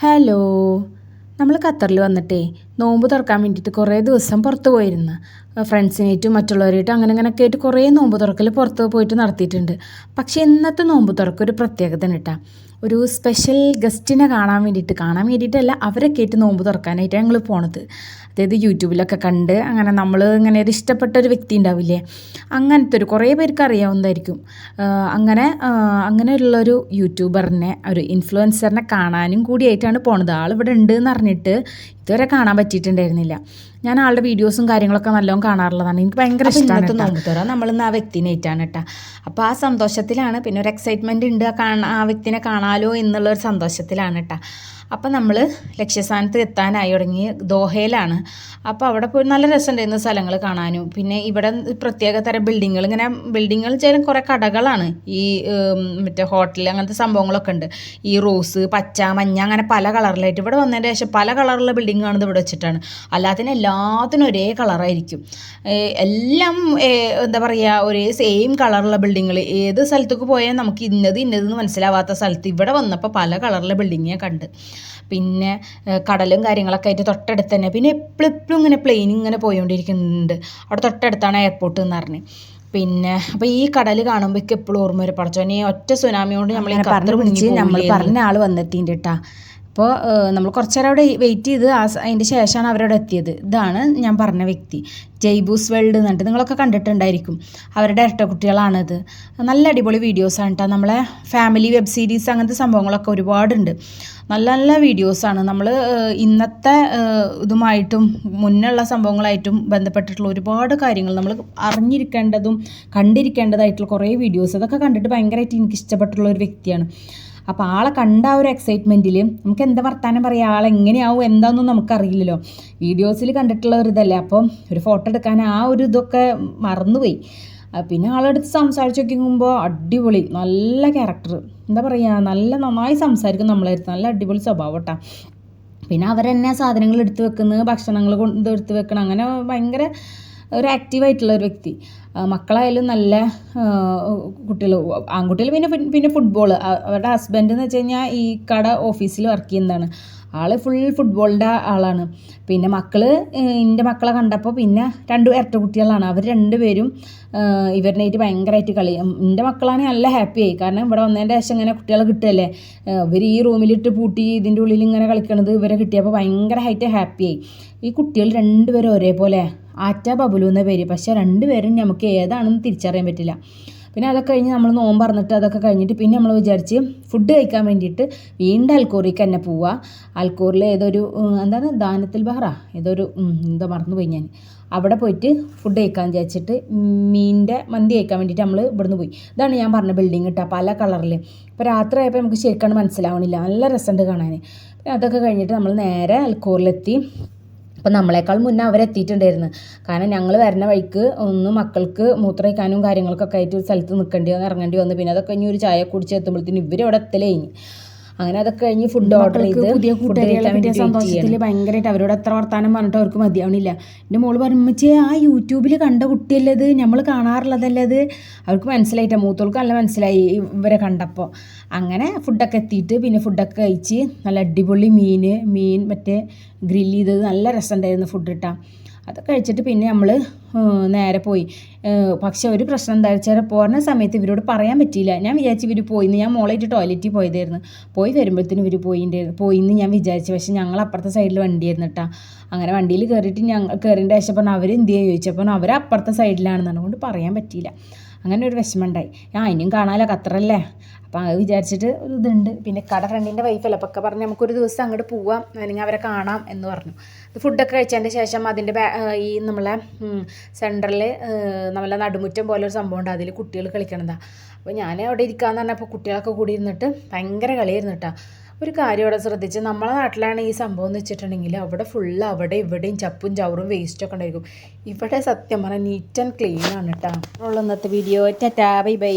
Hello നമ്മൾ ഖത്തറിൽ വന്നിട്ടേ നോമ്പ് തുറക്കാൻ വേണ്ടിയിട്ട് കുറേ ദിവസം പുറത്ത് പോയിരുന്നു. ഫ്രണ്ട്സിനായിട്ടും മറ്റുള്ളവരായിട്ടും അങ്ങനെ അങ്ങനെയൊക്കെ ആയിട്ട് കുറേ നോമ്പ് തുറക്കൽ പുറത്ത് പോയിട്ട് നടത്തിയിട്ടുണ്ട്. പക്ഷേ ഇന്നത്തെ നോമ്പ് തുറക്ക ഒരു പ്രത്യേകത കേട്ടാ. ഒരു സ്പെഷ്യൽ ഗസ്റ്റിനെ കാണാൻ വേണ്ടിയിട്ട് കാണാൻ വേണ്ടിയിട്ടല്ല അവരൊക്കെ ആയിട്ട് നോമ്പ് തുറക്കാനായിട്ട് ഞങ്ങൾ പോണത്. അതായത് യൂട്യൂബിലൊക്കെ കണ്ട് അങ്ങനെ നമ്മൾ ഇങ്ങനെ ഒരു ഇഷ്ടപ്പെട്ട ഒരു വ്യക്തി ഉണ്ടാവില്ലേ അങ്ങനത്തെ ഒരു കുറേ പേർക്ക് അറിയാവുന്നതായിരിക്കും. അങ്ങനെ അങ്ങനെയുള്ളൊരു യൂട്യൂബറിനെ ഒരു ഇൻഫ്ലുവൻസറിനെ കാണാനും കൂടിയായിട്ടാണ് പോണത്. ആളിവിടെ ഉണ്ട് എന്ന് അറിഞ്ഞിട്ട് ഇതുവരെ കാണാൻ പറ്റിയിട്ടുണ്ടായിരുന്നില്ല. ഞാൻ ആളുടെ വീഡിയോസും കാര്യങ്ങളൊക്കെ നല്ലോണം കാണാറുള്ളതാണ്. എനിക്ക് ഭയങ്കര ഇഷ്ടമാണ് നോമ്പ് തുറ നമ്മളിന്ന് ആ വ്യക്തിനേറ്റാണ് കേട്ടോ. അപ്പോൾ ആ സന്തോഷത്തിലാണ് പിന്നെ ഒരു എക്സൈറ്റ്മെന്റ് ഉണ്ട് ആ കാണ ആ വ്യക്തിനെ കാണാലോ എന്നുള്ള ഒരു സന്തോഷത്തിലാണ് കേട്ടോ. അപ്പം നമ്മൾ ലക്ഷ്യസ്ഥാനത്ത് എത്താനായി തുടങ്ങി ദോഹയിലാണ്. അപ്പോൾ അവിടെ പോയി നല്ല രസമുണ്ടായിരുന്നു സ്ഥലങ്ങൾ കാണാനും. പിന്നെ ഇവിടെ പ്രത്യേക തരം ബിൽഡിങ്ങുകൾ ഇങ്ങനെ ബിൽഡിങ്ങുകൾ ചെയ്യാൻ കുറേ കടകളാണ്. ഈ മറ്റേ ഹോട്ടൽ അങ്ങനത്തെ സംഭവങ്ങളൊക്കെ ഉണ്ട്. ഈ റോസ് പച്ച മഞ്ഞ അങ്ങനെ പല കളറിലായിട്ട് ഇവിടെ വന്നതിന്റെ ശേഷം പല കളറുള്ള ബിൽഡിംഗ് കാണുന്നത് ഇവിടെ വെച്ചിട്ടാണ്. അല്ലാത്തതിന് എല്ലാത്തിനും ഒരേ കളറായിരിക്കും. എല്ലാം എന്താ പറയുക ഒരേ സെയിം കളറുള്ള ബിൽഡിങ്ങൾ ഏത് സ്ഥലത്തേക്ക് പോയാൽ നമുക്ക് ഇന്നത് ഇന്നതെന്ന് മനസ്സിലാവാത്ത സ്ഥലത്ത് ഇവിടെ വന്നപ്പോൾ പല കളറിലെ ബിൽഡിങ് ഞാൻ കണ്ട്. പിന്നെ കടലും കാര്യങ്ങളൊക്കെ ആയിട്ട് തൊട്ടടുത്ത് തന്നെ. പിന്നെ എപ്പോഴും എപ്പോഴും ഇങ്ങനെ പ്ലെയിൻ ഇങ്ങനെ പോയിക്കൊണ്ടിരിക്കുന്നുണ്ട് അവിടെ തൊട്ടടുത്താണ് എയർപോർട്ട് എന്ന് പറഞ്ഞ്. പിന്നെ അപ്പൊ ഈ കടൽ കാണുമ്പോൾ എപ്പോഴും ഓർമ്മ ഒരു പടച്ചോനെ ഒറ്റ സുനാമി കൊണ്ട് നമ്മൾ പറഞ്ഞ ആൾ വന്നെത്തിന്റെ കേട്ടാ അപ്പോൾ നമ്മൾ കുറച്ചു നേരം അവിടെ വെയിറ്റ് ചെയ്ത് ആ അതിന്റെ ശേഷമാണ് അവരവിടെ എത്തിയത്. ഇതാണ് ഞാൻ പറഞ്ഞ വ്യക്തി. ജയ്ബൂസ് വേൾഡ് എന്നിട്ട് നിങ്ങളൊക്കെ കണ്ടിട്ടുണ്ടായിരിക്കും. അവരുടെ ഇരട്ട കുട്ടികളാണിത്. നല്ല അടിപൊളി വീഡിയോസാണ് കേട്ടോ നമ്മളെ ഫാമിലി വെബ് സീരീസ് അങ്ങനത്തെ സംഭവങ്ങളൊക്കെ ഒരുപാടുണ്ട്. നല്ല നല്ല വീഡിയോസാണ് നമ്മൾ ഇന്നത്തെ ഇതുമായിട്ടും മുന്നുള്ള സംഭവങ്ങളായിട്ടും ബന്ധപ്പെട്ടിട്ടുള്ള ഒരുപാട് കാര്യങ്ങൾ നമ്മൾ അറിഞ്ഞിരിക്കേണ്ടതും കണ്ടിരിക്കേണ്ടതായിട്ടുള്ള കുറേ വീഡിയോസ് അതൊക്കെ കണ്ടിട്ട് ഭയങ്കരമായിട്ട് എനിക്ക് ഇഷ്ടപ്പെട്ടുള്ള ഒരു വ്യക്തിയാണ്. അപ്പോൾ ആളെ കണ്ട ആ ഒരു എക്സൈറ്റ്മെന്റിൽ നമുക്ക് എന്താ വർത്താനം പറയുക ആൾ എങ്ങനെയാവും? എന്താണെന്നും നമുക്കറിയില്ലല്ലോ. വീഡിയോസിൽ കണ്ടിട്ടുള്ള ഒരു ഇതല്ലേ? അപ്പം ഒരു ഫോട്ടോ എടുക്കാൻ ആ ഒരു ഇതൊക്കെ മറന്നുപോയി. പിന്നെ ആളെടുത്ത് സംസാരിച്ച് നോക്കുമ്പോൾ അടിപൊളി. നല്ല ക്യാരക്ടർ എന്താ പറയുക നല്ല നന്നായി സംസാരിക്കും നമ്മളായിരുന്നു നല്ല അടിപൊളി സ്വഭാവം കേട്ടോ പിന്നെ അവരെന്നെ സാധനങ്ങൾ എടുത്ത് വെക്കുന്നത് ഭക്ഷണങ്ങൾ കൊണ്ട് എടുത്ത് വെക്കണം അങ്ങനെ ഭയങ്കര ഒരു ആക്റ്റീവായിട്ടുള്ള ഒരു വ്യക്തി. മക്കളായാലും നല്ല കുട്ടികൾ ആൺകുട്ടികൾ പിന്നെ പിന്നെ ഫുട്ബോൾ അവരുടെ ഹസ്ബൻഡ് എന്ന് വെച്ച് കഴിഞ്ഞാൽ ഈ കട ഓഫീസിൽ വർക്ക് ചെയ്യുന്നതാണ്. ആൾ ഫുൾ ഫുട്ബോളിന്റെ ആളാണ്. പിന്നെ മക്കൾ എന്റെ മക്കളെ കണ്ടപ്പോൾ പിന്നെ രണ്ട് ഇരട്ട കുട്ടികളാണ്. അവർ രണ്ടുപേരും ഇവരിനായിട്ട് ഭയങ്കരമായിട്ട് കളി. എന്റെ മക്കളാണ് നല്ല ഹാപ്പി ആയി. കാരണം ഇവിടെ വന്നതിന്റെ ശേഷം ഇങ്ങനെ കുട്ടികളെ കിട്ടുകയല്ലേ? ഇവർ ഈ റൂമിലിട്ട് പൂട്ടി ഇതിന്റെ ഉള്ളിൽ ഇങ്ങനെ കളിക്കണത് ഇവരെ കിട്ടിയപ്പോൾ ഭയങ്കരമായിട്ട് ഹാപ്പിയായി ഈ കുട്ടികൾ രണ്ടുപേരും ഒരേപോലെ. ആറ്റ ബബുലു എന്ന പേര്. പക്ഷേ രണ്ടുപേരും നമുക്ക് ഏതാണെന്ന് തിരിച്ചറിയാൻ പറ്റില്ല. പിന്നെ അതൊക്കെ കഴിഞ്ഞ് നമ്മൾ നോമ്പ് പറഞ്ഞിട്ട് അതൊക്കെ കഴിഞ്ഞിട്ട് പിന്നെ നമ്മൾ വിചാരിച്ച് ഫുഡ് കഴിക്കാൻ വേണ്ടിയിട്ട് വീണ്ടും അൽക്കോറിക്ക് തന്നെ പോവുക അൽക്കോറിൽ ഏതൊരു എന്താണ്? ദാനത്തിൽ ബഹ്റ. ഏതൊരു എന്താ മറന്നു പോയി ഞാൻ അവിടെ പോയിട്ട് ഫുഡ് കഴിക്കാൻ വിചാരിച്ചിട്ട് മീനിന്റെ മന്തി കഴിക്കാൻ വേണ്ടിയിട്ട് നമ്മൾ ഇവിടുന്ന് പോയി. ഇതാണ് ഞാൻ പറഞ്ഞ ബിൽഡിങ് കിട്ടുക പല കളറിൽ ഇപ്പോൾ രാത്രി ആയപ്പോൾ നമുക്ക് ശരിക്കാണ് മനസ്സിലാവണില്ല. നല്ല രസമുണ്ട് കാണാൻ അതൊക്കെ കഴിഞ്ഞിട്ട് നമ്മൾ നേരെ അൽക്കോറിലെത്തി. അപ്പം നമ്മളെക്കാൾ മുന്നേ അവരെത്തിയിട്ടുണ്ടായിരുന്നു. കാരണം ഞങ്ങൾ വരുന്ന വഴിക്ക് ഒന്ന് മക്കൾക്ക് മൂത്രയിക്കാനും കാര്യങ്ങൾക്കൊക്കെ ആയിട്ട് ഒരു സ്ഥലത്ത് നിൽക്കേണ്ടി വന്ന് ഇറങ്ങേണ്ടി വന്നു പിന്നെ അതൊക്കെ ഇനി ഒരു ചായ കുടിച്ച് എത്തുമ്പോഴത്തേനും ഇവരവിടെ എത്തലേ കഴിഞ്ഞ് അങ്ങനെ അതൊക്കെ കഴിഞ്ഞ് ഫുഡ് ഓർഡർ ചെയ്ത് പുതിയ കൂട്ടുകാരികളെ സന്തോഷത്തിൽ ഭയങ്കരമായിട്ട് അവരോട് എത്ര വർത്താനം പറഞ്ഞിട്ട് അവർക്ക് മതിയാവണില്ല. എന്റെ മോൾ പറഞ്ഞേ ആ യൂട്യൂബിൽ കണ്ട കുട്ടിയല്ലത് നമ്മൾ കാണാറുള്ളതല്ലത് അവർക്ക് മനസ്സിലായിട്ട മൂത്തോൾക്ക് നല്ല മനസ്സിലായി ഇവരെ കണ്ടപ്പോൾ അങ്ങനെ ഫുഡൊക്കെ എത്തിയിട്ട് പിന്നെ ഫുഡൊക്കെ കഴിച്ച് നല്ല അടിപൊളി മീൻ മീൻ മറ്റേ ഗ്രില്ല് ചെയ്തത് നല്ല രസമുണ്ടായിരുന്നു ഫുഡ് കിട്ടാം അതൊക്കെ കഴിച്ചിട്ട് പിന്നെ നമ്മൾ നേരെ പോയി. പക്ഷെ ഒരു പ്രശ്നം എന്താ വെച്ചാൽ പോരുന്ന സമയത്ത് ഇവരോട് പറയാൻ പറ്റിയില്ല. ഞാൻ വിചാരിച്ചു ഇവർ പോയിന്ന്. ഞാൻ മോളായിട്ട് ടോയ്ലറ്റിൽ പോയതായിരുന്നു. പോയി വരുമ്പോഴത്തേനും ഇവർ പോയിന്റെ പോയിന്ന് ഞാൻ വിചാരിച്ചു. പക്ഷെ ഞങ്ങൾ അപ്പുറത്തെ സൈഡിൽ വണ്ടിയായിരുന്നു കേട്ടോ. അങ്ങനെ വണ്ടിയിൽ കയറിയിട്ട് ഞങ്ങൾ കയറിന്റെ ശേഷം പറഞ്ഞാൽ അവർ എന്ത് ചെയ്യാൻ ചോദിച്ചപ്പോൾ അവർ അപ്പുറത്തെ സൈഡിലാണെന്ന് പറയാൻ പറ്റിയില്ല. അങ്ങനെ ഒരു വിഷമം ആ ഇനിയും കാണാമല്ലോ ഖത്തറല്ലേ? അപ്പം അത് വിചാരിച്ചിട്ട് ഒരു ഇതുണ്ട്. പിന്നെ കട ഫ്രണ്ടിന്റെ വൈഫല്ല അപ്പം ഒക്കെ പറഞ്ഞ് നമുക്കൊരു ദിവസം അങ്ങോട്ട് പോവാം അല്ലെങ്കിൽ അവരെ കാണാം എന്ന് പറഞ്ഞു. അത് ഫുഡൊക്കെ കഴിച്ചതിന്റെ ശേഷം അതിന്റെ ഈ നമ്മളെ സെന്ററിൽ നമ്മളെ നടുമുറ്റം പോലെ ഒരു സംഭവം ഉണ്ട്. അതിൽ കുട്ടികൾ കളിക്കണതാണ് അപ്പോൾ ഞാൻ അവിടെ ഇരിക്കാന്ന് പറഞ്ഞപ്പോൾ കുട്ടികളൊക്കെ കൂടി ഇരുന്നിട്ട് ഭയങ്കര കളിയായിരുന്നു കേട്ടോ ഒരു കാര്യം അവിടെ ശ്രദ്ധിച്ച്. നമ്മളെ നാട്ടിലാണ് ഈ സംഭവം എന്ന് വെച്ചിട്ടുണ്ടെങ്കിൽ അവിടെ ഫുള്ള് അവിടെ ഇവിടെയും ചപ്പും ചവറും വേസ്റ്റും ഒക്കെ ഉണ്ടായിരിക്കും. ഇവിടെ സത്യം പറഞ്ഞാൽ നീറ്റ് ആൻഡ് ക്ലീൻ ആണ് കേട്ടോ ഉള്ള ഇന്നത്തെ വീഡിയോ ടാ ബൈ ബൈ.